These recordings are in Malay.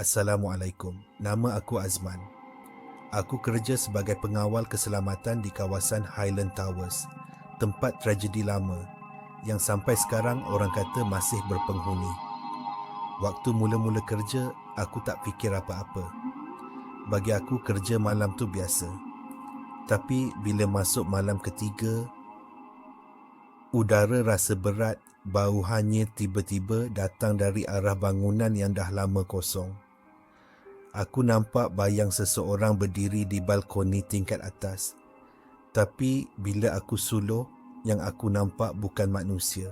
Assalamualaikum. Nama aku Azman. Aku kerja sebagai pengawal keselamatan di kawasan Highland Towers, tempat tragedi lama yang sampai sekarang orang kata masih berpenghuni. Waktu mula-mula kerja, aku tak fikir apa-apa. Bagi aku kerja malam tu biasa. Tapi bila masuk malam ketiga, udara rasa berat, bau hanyir tiba-tiba datang dari arah bangunan yang dah lama kosong. Aku nampak bayang seseorang berdiri di balkoni tingkat atas. Tapi bila aku suluh, yang aku nampak bukan manusia.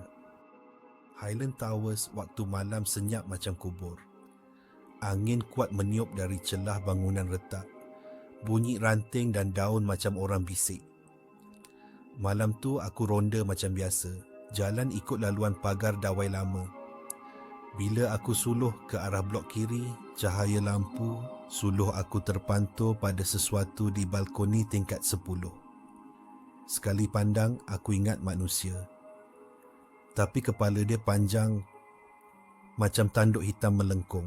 Highland Towers waktu malam senyap macam kubur. Angin kuat meniup dari celah bangunan retak. Bunyi ranting dan daun macam orang bisik. Malam tu aku ronda macam biasa. Jalan ikut laluan pagar dawai lama. Bila aku suluh ke arah blok kiri, cahaya lampu suluh aku terpantul pada sesuatu di balkoni tingkat sepuluh. Sekali pandang, aku ingat manusia. Tapi kepala dia panjang macam tanduk hitam melengkung.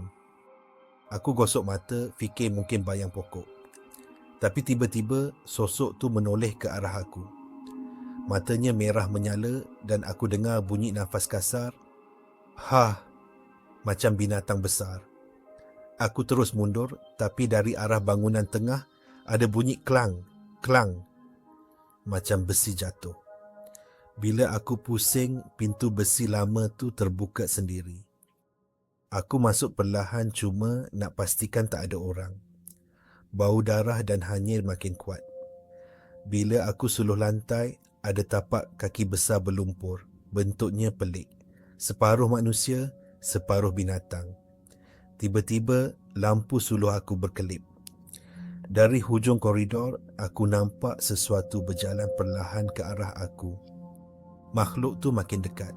Aku gosok mata, fikir mungkin bayang pokok. Tapi tiba-tiba, sosok tu menoleh ke arah aku. Matanya merah menyala dan aku dengar bunyi nafas kasar. Ha, macam binatang besar. Aku terus mundur, tapi dari arah bangunan tengah ada bunyi klang, klang, macam besi jatuh. Bila aku pusing, pintu besi lama tu terbuka sendiri. Aku masuk perlahan cuma nak pastikan tak ada orang. Bau darah dan hanyir makin kuat. Bila aku suluh lantai, ada tapak kaki besar berlumpur. Bentuknya pelik. Separuh manusia, separuh binatang. Tiba-tiba lampu suluh aku berkelip. Dari hujung koridor, aku nampak sesuatu berjalan perlahan ke arah aku. Makhluk tu makin dekat.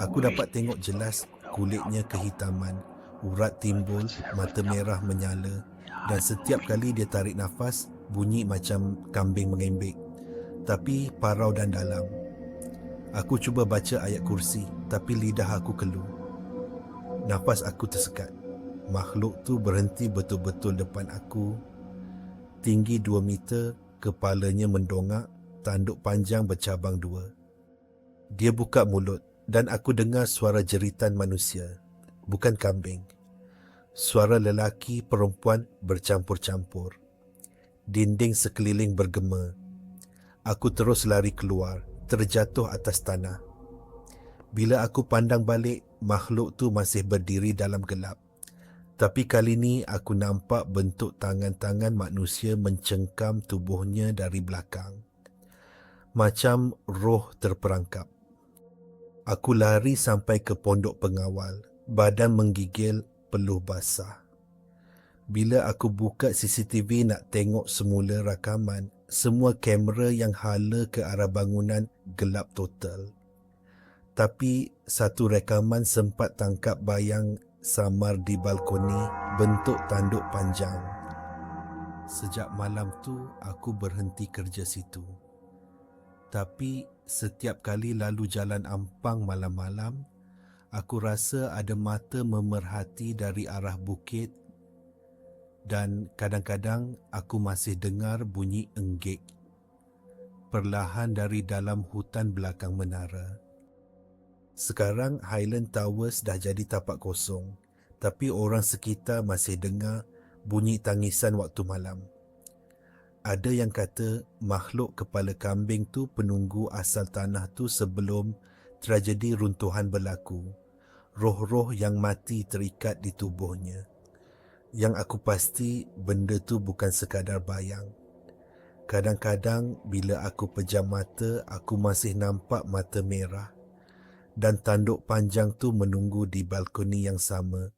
Aku dapat tengok jelas kulitnya kehitaman, urat timbul, mata merah menyala dan setiap kali dia tarik nafas, bunyi macam kambing mengembik. Tapi parau dan dalam. Aku cuba baca ayat kursi, tapi lidah aku keluh. Nafas aku tersekat. Makhluk tu berhenti betul-betul depan aku. Tinggi dua meter, kepalanya mendongak, tanduk panjang bercabang dua. Dia buka mulut dan aku dengar suara jeritan manusia, bukan kambing. Suara lelaki perempuan bercampur-campur. Dinding sekeliling bergema. Aku terus lari keluar, terjatuh atas tanah. Bila aku pandang balik, makhluk tu masih berdiri dalam gelap. Tapi kali ni aku nampak bentuk tangan-tangan manusia mencengkam tubuhnya dari belakang. Macam roh terperangkap. Aku lari sampai ke pondok pengawal. Badan menggigil, peluh basah. Bila aku buka CCTV nak tengok semula rakaman, semua kamera yang hala ke arah bangunan gelap total tapi satu rekaman sempat tangkap bayang samar di balkoni bentuk tanduk panjang. Sejak malam tu aku berhenti kerja situ. Tapi setiap kali lalu jalan Ampang malam-malam, aku rasa ada mata memerhati dari arah bukit dan kadang-kadang aku masih dengar bunyi enggik perlahan dari dalam hutan belakang menara. Sekarang Highland Towers dah jadi tapak kosong, tapi orang sekitar masih dengar bunyi tangisan waktu malam. Ada yang kata makhluk kepala kambing tu penunggu asal tanah tu sebelum tragedi runtuhan berlaku. Roh-roh yang mati terikat di tubuhnya. Yang aku pasti benda tu bukan sekadar bayang. Kadang-kadang bila aku pejam mata, aku masih nampak mata merah dan tanduk panjang tu menunggu di balkoni yang sama